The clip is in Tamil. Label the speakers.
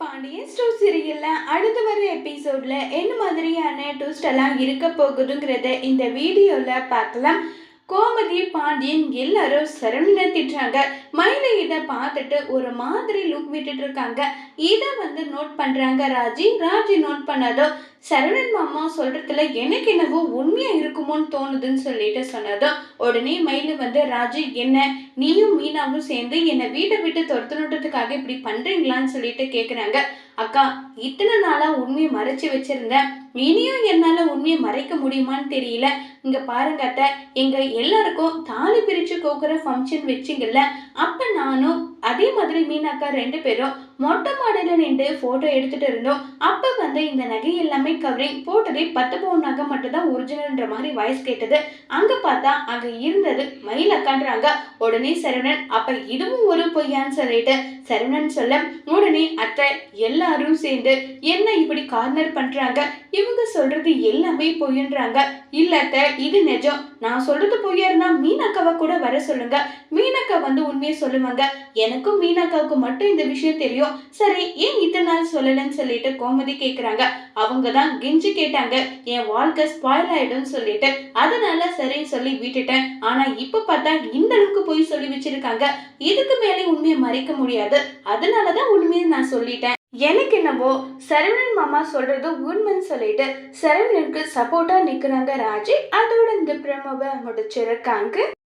Speaker 1: பாண்டியன் ஸ்டோர் சீரியலில் அடுத்து வர எபிசோடில் என்ன மாதிரியான ட்விஸ்ட் எல்லாம் இருக்க போகுதுங்கிறத இந்த வீடியோவில் பார்க்கலாம். கோமதி பாண்டியன் எல்லாரும் சரவணனை திட்டுறாங்க மயிலை இதை பார்த்துட்டு ஒரு மாதிரி லுக் விட்டுட்டு இருக்காங்க. இதை வந்து நோட் பண்ணுறாங்க ராஜி. ராஜி நோட் பண்ணதோ சரவணன் மாமா சொல்றதுல எனக்கு என்னவோ உண்மையா இருக்குமோன்னு தோணுதுன்னு சொல்லிட்டு சொன்னதும் உடனே மயிலு வந்து ராஜு என்ன? நீயும் மீனாவும் சேர்ந்து என்னை வீட்டை விட்டு துரத்தணுன்றதுக்காக இப்படி பண்றீங்களான்னு சொல்லிட்டு கேக்குறாங்க. அக்கா இத்தனை நாளா உண்மையை மறைச்சு வச்சிருந்தேன் இனியும் என்னால உண்மையை மறைக்க முடியுமான்னு தெரியல. இங்க பாருங்க அத்தை எங்க எல்லாருக்கும் தாலி பிரிச்சு கோக்குற ஃபங்க்ஷன் வச்சிங்கல்ல அப்ப நானும் அதே மாதிரி மீனாக்கா ரெண்டு பேரும் மொட்டை மாடியில் நின்று ஃபோட்டோ எடுத்துகிட்டு இருந்தோம். அப்போ வந்து இந்த நகை எல்லாமே கவரிங் போட்டதே பத்து பவுன் நகை மட்டும் தான் ஒரிஜினல்ன்ற மாதிரி வாய்ஸ் கேட்டது. அங்கே பார்த்தா அங்கே இருந்தது மயில் அக்கான்றாங்க. உடனே சரவணன் அப்போ இதுவும் ஒரு பொய்யான்னு சொல்லிட்டு சரவணன் சொல்ல உடனே அத்தை எல்லாரும் சேர்ந்து என்ன இப்படி கார்னர் பண்ணுறாங்க இவங்க சொல்கிறது எல்லாமே பொய்ன்றாங்க. இல்ல அத்தை இது நிஜம். நான் சொல்றது பொய்யா இருந்தா மீனாக்காவை கூட வர சொல்லுங்க. மீனாக்கா வந்து உண்மையை சொல்லுவாங்க. எனக்கும் மீனாக்காவுக்கு மட்டும் இந்த விஷயம் தெரியும். சரி ஏன் இத்தனை நாள் சொல்லலன்னு சொல்லிட்டு கோமதி கேட்குறாங்க அவங்க தான் கெஞ்சி கேட்டாங்க. என் வாழ்க்கை ஸ்பாயில் ஆயிடும்னு சொல்லிட்டு. அதனால சரின்னு சொல்லி விட்டுட்டேன். ஆனா இப்ப பார்த்தா இந்த அளவுக்கு போய் சொல்லி வச்சிருக்காங்க. இதுக்கு மேலே உண்மையை மறைக்க முடியாது. அதனாலதான் உண்மையை நான் சொல்லிட்டேன். எனக்கு என்னவோ சரவணன் மாமா சொல்றது உண்மைன்னு சொல்லிட்டு சரவணனுக்கு சப்போர்ட்டா நிக்கிறாங்க ராஜி. அதோட இந்த பிரமவை முடிச்சிருக்காங்க